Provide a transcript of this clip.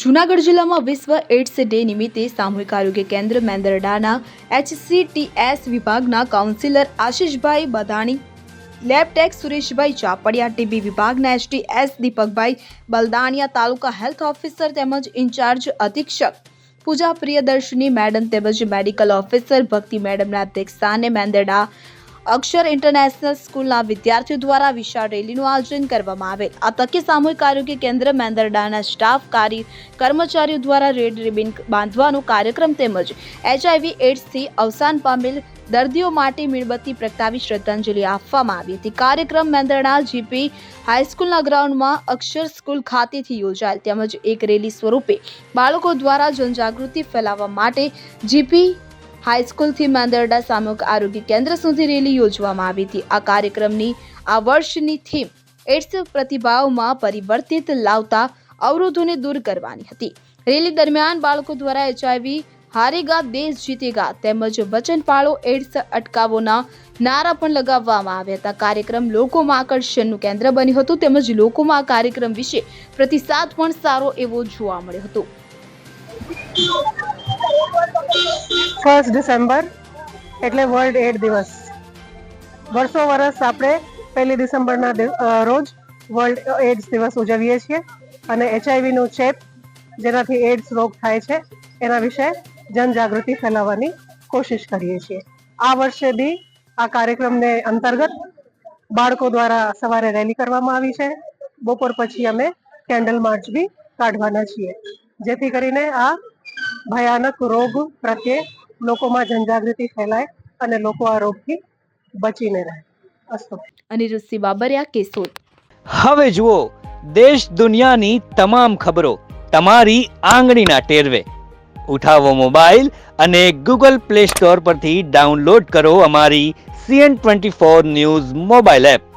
જૂનાગઢ જિલ્લામાં વિશ્વ AIDS day નિમિત્તે સામૂહિક આરોગ્ય કેન્દ્ર મેંદરડાના એચસીટીએસ વિભાગના counsellor Ashishbhai Badhani lab tech Sureshbhai Chapadiya, TB વિભાગના STS Deepakbhai Baldaniya, taluka health officer તેમજ ઇન્ચાર્જ અધિક્ષક, પૂજા પ્રિયદર્શની મેડમ તેમજ મેડિકલ ઓફિસર ભક્તિ મેડમના અધ્યક્ષસ્થાને મેંદરડા અક્ષર ઇન્ટરનેશનલ સ્કૂલના વિદ્યાર્થીઓ દ્વારા વિશાળ રેલીનું આયોજન કરવામાં આવેલ. આ તકે સામૂહિક આરોગ્ય કેન્દ્ર મેંદરડાના સ્ટાફ, કાર્ય કર્મચારીઓ દ્વારા રેડ રિબિન બાંધવાનો કાર્યક્રમ તેમજ એચઆઈવી એડ્સથી અવસાન પામેલ દર્દીઓ માટે મીણબત્તી પ્રગટાવી શ્રદ્ધાંજલિ આપવામાં આવી હતી. કાર્યક્રમ મેંદરડા જીપી હાઈસ્કૂલના ગ્રાઉન્ડમાં અક્ષર સ્કૂલ ખાતેથી યોજાયેલ તેમજ એક રેલી સ્વરૂપે બાળકો દ્વારા જનજાગૃતિ ફેલાવવા માટે જીપી હાઈસ્કૂલથી માંદરડા સામૂહિક આરોગ્ય કેન્દ્ર સુધી રેલી યોજવામાં આવી હતી. આ કાર્યક્રમની આ વર્ષની થીમ એડ્સ પ્રતિભાવમાં પરિવર્તિત લાવતા અવરોધોને દૂર કરવાની હતી. રેલી દરમિયાન બાળકો દ્વારા એચઆઈવી હારેગા, દેશ જીતેગા તેમજ વચન પાળો એડ્સ અટકાવોના નારા પણ લગાવવામાં આવ્યા હતા. કાર્યક્રમ લોકોમાં આકર્ષણનું કેન્દ્ર બન્યું હતું તેમજ લોકોમાં આ કાર્યક્રમ વિશે પ્રતિસાદ પણ સારો એવો જોવા મળ્યો હતો. ફર્સ્ટ ડિસેમ્બર એટલે વર્લ્ડ એડ દિવસ વર્ષો વર્ષ આપણે પહેલી ડિસેમ્બરના રોજ વર્લ્ડ એડ્સ દિવસ ઉજવીએ છીએ અને એચઆઈવીનું ચેપ જેનાથી એડ્સ રોગ થાય છે, એના વિશે જનજાગૃતિ ફેલાવવાની કોશિશ કરીએ છીએ. આ વર્ષે બી આ કાર્યક્રમને અંતર્ગત બાળકો દ્વારા સવારે રેલી કરવામાં આવી છે. બપોર પછી અમે કેન્ડલ માર્ચ બી કાઢવાના છીએ. જેથી કરીને આ ભયાનક રોગ પ્રત્યે લોકોમાં જનજાગૃતિ ફેલાય અને લોકો આ રોગથી બચીને રહે. અસ્તુ. અનિરુદ્ધ બાબરિયા કેસોદ હવે જુઓ દેશ દુનિયાની તમામ ખબરો તમારી આંગળીના ટેરવે. ઉઠાવો મોબાઈલ અને ગૂગલ પ્લે સ્ટોર પરથી ડાઉનલોડ કરો અમારી CN twenty four news mobile app.